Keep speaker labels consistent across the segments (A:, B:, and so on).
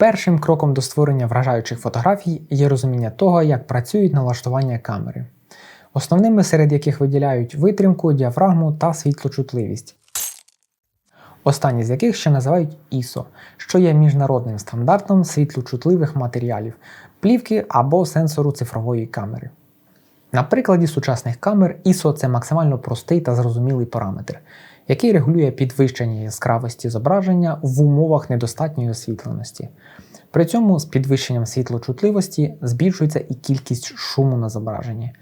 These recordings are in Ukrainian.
A: Першим кроком до створення вражаючих фотографій є розуміння того, як працюють налаштування камери, основними серед яких виділяють витримку, діафрагму та світлочутливість. Останні з яких ще називають ISO, що є міжнародним стандартом світлочутливих матеріалів, плівки або сенсору цифрової камери. На прикладі сучасних камер ISO це максимально простий та зрозумілий параметр, який регулює підвищення яскравості зображення в умовах недостатньої освітленості. При цьому з підвищенням світлочутливості збільшується і кількість шуму на зображенні,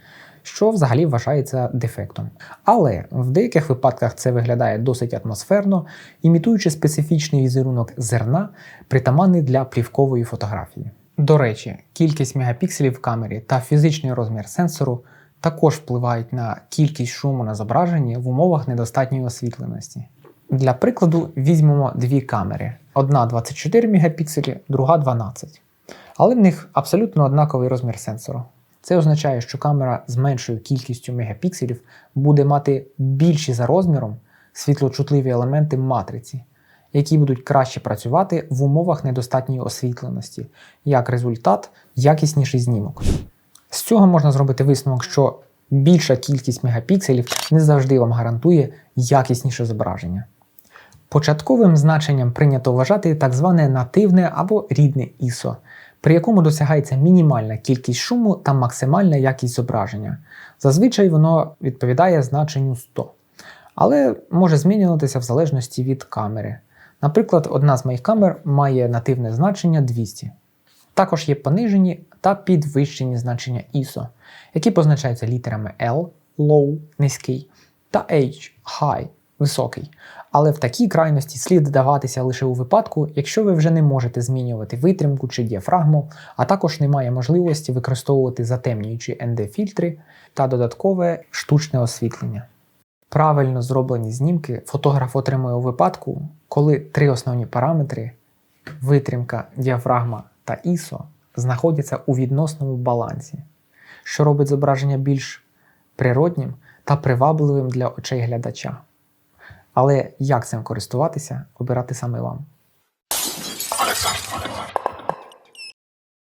A: що взагалі вважається дефектом. Але в деяких випадках це виглядає досить атмосферно, імітуючи специфічний візерунок зерна, притаманний для плівкової фотографії. До речі, кількість мегапікселів в камері та фізичний розмір сенсору також впливають на кількість шуму на зображенні в умовах недостатньої освітленості. Для прикладу візьмемо дві камери: одна 24 мегапікселі, друга 12. Але в них абсолютно однаковий розмір сенсору. Це означає, що камера з меншою кількістю мегапікселів буде мати більші за розміром світлочутливі елементи матриці, які будуть краще працювати в умовах недостатньої освітленості, як результат, якісніший знімок. З цього можна зробити висновок, що більша кількість мегапікселів не завжди вам гарантує якісніше зображення. Початковим значенням прийнято вважати так зване нативне або рідне ISO, при якому досягається мінімальна кількість шуму та максимальна якість зображення. Зазвичай воно відповідає значенню 100, але може змінюватися в залежності від камери. Наприклад, одна з моїх камер має нативне значення 200. Також є понижені та підвищені значення ISO, які позначаються літерами L low низький та H high високий. Але в такій крайності слід даватися лише у випадку, якщо ви вже не можете змінювати витримку чи діафрагму, а також немає можливості використовувати затемнюючі ND-фільтри та додаткове штучне освітлення. Правильно зроблені знімки фотограф отримує у випадку, коли три основні параметри витримка, діафрагма та ISO знаходяться у відносному балансі, що робить зображення більш природнім та привабливим для очей глядача. Але як цим користуватися, обирати саме вам.